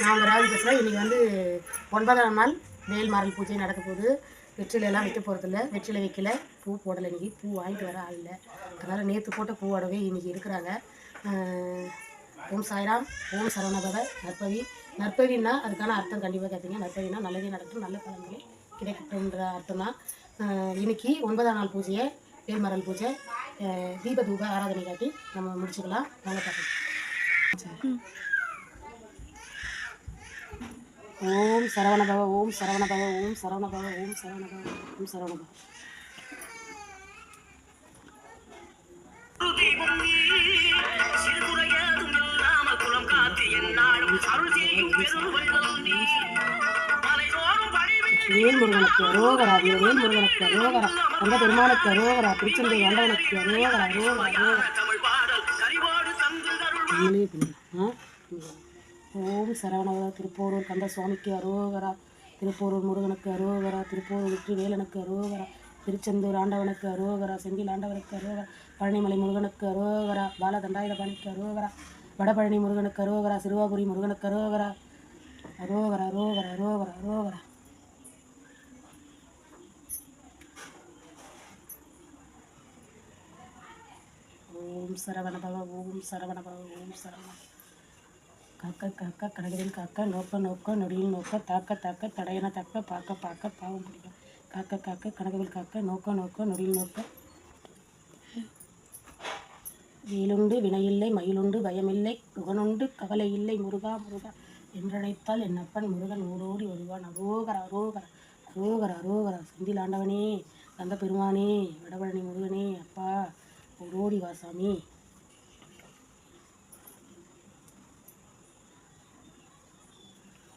நான் உங்கள் ராஜி பேசுகிறேன் இன்றைக்கி வந்து ஒன்பதாம் நாள் வேல் மாறல் பூஜை நடக்க போகுது. வெற்றிலையெல்லாம் வைக்க போகிறதில்ல வெற்றிலை வைக்கல. பூ போடலை இன்றைக்கி பூ வாங்கிட்டு வர ஆள் இல்லை. அதனால் நேற்று போட்ட பூவோடவே இன்றைக்கி இருக்கிறாங்க. ஓம் சாய்ராம் ஓம் சரவணபவ நற்பவி. நற்பவின்னா அதுக்கான அர்த்தம் கண்டிப்பாக கேட்பீங்க நற்பவினா நல்லதே நடக்கும் நல்ல பலன்களே கிடைக்கட்டும்ன்ற அர்த்தம் தான். இன்னைக்கு ஒன்பதாம் நாள் பூஜையை வேல்மரல் பூஜை தீப தூப ஆராதனை காட்டி நம்ம முடிச்சுக்கலாம். நல்லா பார்க்கலாம். ஓம் சரவண பவ ஓம் சரவண ஓம் சரவண ஓம் சரவண பவ ஓம் சரவண பவ வேல்முருகனுக்கு ரோகரா வேல்முருகனுக்கு அரோகரா அந்த பெருமானுக்கு ரோகரா திருச்செந்தை ஆண்டவனுக்கு ரோகரா ரோகரா ரோகரா ஆ? ஓம் சரவணவர திருப்போரூர் கந்த சுவாமிக்கு அரோகரா திருப்போரூர் முருகனுக்கு அரோகரா திருப்போரூர் வெற்றி வேலனுக்கு அரோகரா திருச்செந்தூர் ஆண்டவனுக்கு அரோகரா செந்தில் ஆண்டவனுக்கு அரோகரா பழனிமலை முருகனுக்கு அரோகரா பாலதண்டாயுதபாணிக்கு அரோகரா வடபழனி முருகனுக்கு அரோகரா சிறுவாபுரி முருகனுக்கு அரோகரா. அரோகரா அரோகரா அரோகரா அரோகரா. ஓம் சரவணபவ ஓம் சரவணபவ ஓம் சரவண காக்க காக்க கடகரில் காக்க நோக்க நோக்க நொடியில் நோக்க தாக்க தாக்க தடையன தக்க பார்க்க பார்க்க பாவம் பிடிக்கும். காக்க காக்க கனகவில் காக்க நோக்க நோக்க நொடியில் நோக்க. வேலுண்டு வினையில்லை மயிலுண்டு பயமில்லை குகனுண்டு கவலை இல்லை முருகா முருகா. என்றழைத்தால் என் அப்பன் முருகன் ஓடோடி வருவான். அரோகர அரோகர அரோகர அரோகர. செந்தில் ஆண்டவனே கந்த பெருமானே வடபழனி முருகனே அப்பா ஓடோடி வாசாமி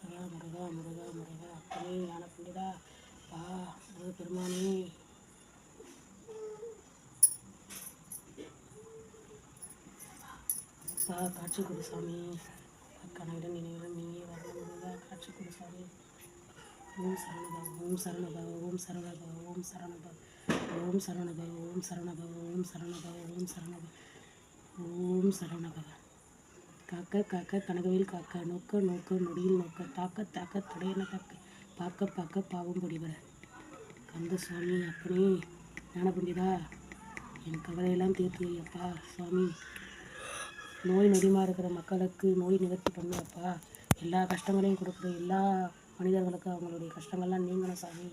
சாமி முருகா முருகா முருகா முருகா ஞான பண்டிதா பா முருக பா காட்சி கொடு சாமி. கனவிடம் நினைவிடம் நீயே வரணும் முருகா காட்சி கொடு ஓம் சரணபவ ஓம் சரணபவ ஓம் சரணபவ ஓம் சரணபவ ஓம் சரணபவ ஓம் சரணபவ ஓம் சரணபவ ஓம் சரணபவ ஓம் சரணபவ. காக்க காக்க கனகவில் காக்க நோக்க நோக்க நொடியில் நோக்க தாக்க தாக்க தடையன தாக்க. பார்க்க பார்க்க பாவம் பொடிவர கந்த சுவாமி அப்பனே ஞான பண்டிதா என் கவலையெல்லாம் தீர்த்து வை சாமி. சுவாமி நோய் நொடிமா இருக்கிற மக்களுக்கு நோய் நிவர்த்தி பண்ணு அப்பா எல்லா கஷ்டங்களையும் கொடுக்குற எல்லா மனிதர்களுக்கும் அவங்களுடைய கஷ்டங்கள்லாம் நீங்கணும் சாமி.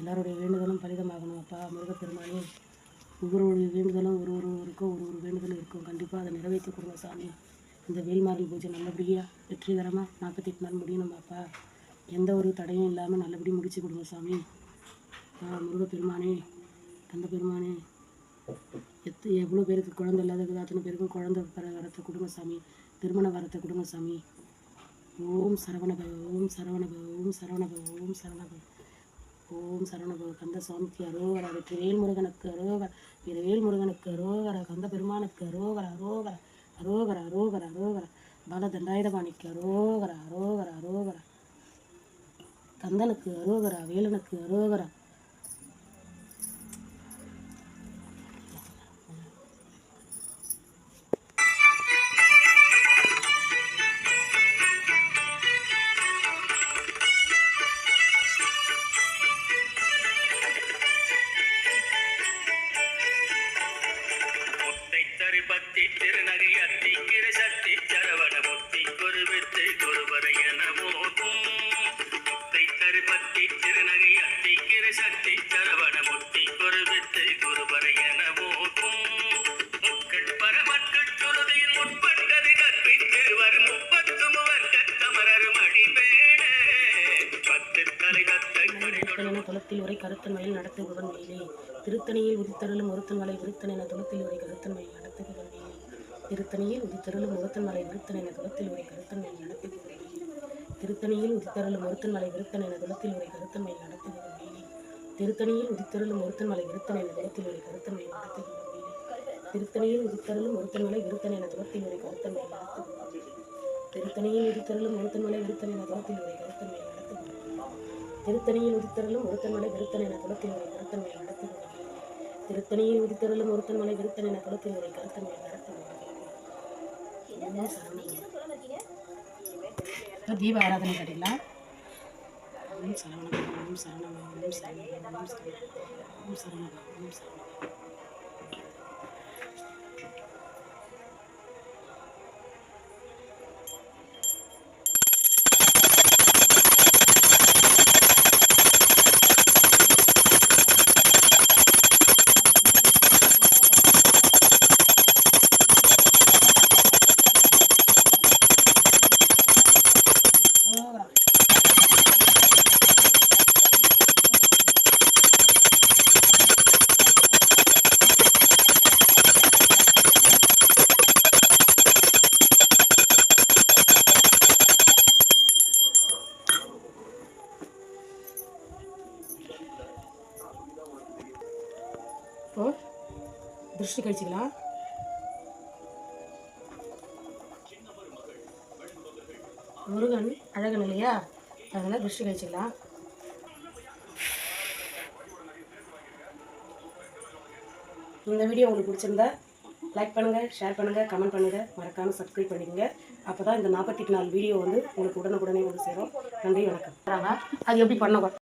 எல்லாருடைய வேண்டுதலும் பலிதமாகணும் அப்பா முருகப்பெருமானே. ஒவ்வொருடைய வேண்டுதலும் ஒரு ஒருவருக்கும் ஒரு ஒரு வேண்டுதலும் இருக்கும். கண்டிப்பாக அதை நிறைவேற்றி கொடுங்க சாமி. இந்த வேல்மாறல் பூஜை நல்லபடியாக வெற்றிகரமாக நாற்பத்தெட்டு நாள் முடியணும் அப்பா எந்த ஒரு தடையும் இல்லாமல் நல்லபடி முடிச்சு கொடுங்க சாமி. முருக முருகப்பெருமானே கந்த பெருமானே எத் எவ்வளோ பேருக்கு குழந்தை இல்லாத அத்தனை பேருக்கும் குழந்தை பெற வரத்தை கொடுங்க சாமி. திருமண வரத்தை கொடுங்க சாமி. ஓம் சரவணபவ ஓம் சரவணபவ ஓம் சரவணபவ ஓம் சரவணபவ. ஓம் சரவணபவ கந்த சுவாமிக்கு அரோகரா வெற்றி வேல்முருகனுக்கு அரோகரா இது வேல்முருகனுக்கு அரோகரா கந்த பெருமானுக்கு அரோகரா அரோகரா அரோகரா அரோகரா அரோகரா பல தண்டாயுதபாணிக்கு அரோகரா அரோகரா அரோகரா கந்தனுக்கு அரோகரா வேலனுக்கு அரோகரா. திருத்தன உரை கருத்தன் மயில் நடத்துபவன் மேலே. திருத்தணியில் உதித்தருளும் ஒருத்தன் மலை விருத்தன் என துளத்தில் உரை கருத்தன் மயில் நடத்துபவன் மேலே. திருத்தணியில் உதித்தருளும் ஒருத்தன் மலை விருத்தன் என துளத்தில் உரை கருத்தன் மயில் நடத்துபவன் மேலே. திருத்தணியில் உதித்தருளும் ஒருத்தன் மலை விருத்தன் என துளத்தில் உரை கருத்தன் மயில் நடத்துபவன் மேலே. திருத்தணியில் உதித்தருளும் ஒருத்தன் மலை விருத்தன் என துளத்தில் உரை கருத்தன் மயில் நடத்துபவன் மேலே. திருத்தணியில் உதித்தருளும் ஒருத்தன் மலை விருத்தன் என துளத்தில் உரை கருத்தன் மயில் நடத்துபவன் மேலே. திருத்தணியில் உதித்தருளும் ஒருத்தன் மலை விருத்தன் என துளத்தில் உரை கருத்தன் மயில் திருத்தணியில் உதித்தருளும் ஒருத்தன்மலை விருத்தனை என குலத்தின் முறை கருத்தன்மை நடத்தும் திருத்தணியில் உதித்தருளும் ஒருத்தன்மலை விருத்தனை என குலத்தின் முறை கருத்தன்மை நடத்தும் இப்போ தீப ஆராதனை கட்டிடலாம் ஓம் சரவணம் ஓம் சரணம் ஓம் சரணம் சரணம் சரணம் சரணம் திருஷ்டி கழிச்சிக்கலாம். முருகன் அழகன் இல்லையா? அதனால் திருஷ்டி கழிச்சிக்கலாம். இந்த வீடியோ உங்களுக்கு பிடிச்சிருந்தா லைக் பண்ணுங்கள் ஷேர் பண்ணுங்கள் கமெண்ட் பண்ணுங்கள் மறக்காமல் சப்ஸ்கிரைப் பண்ணிக்கோங்க. அப்போ தான் இந்த நாற்பத்தி நாலு வீடியோ வந்து உங்களுக்கு உடனுக்குடனே வந்து சேரும். நன்றி வணக்கம். அது எப்படி பண்ண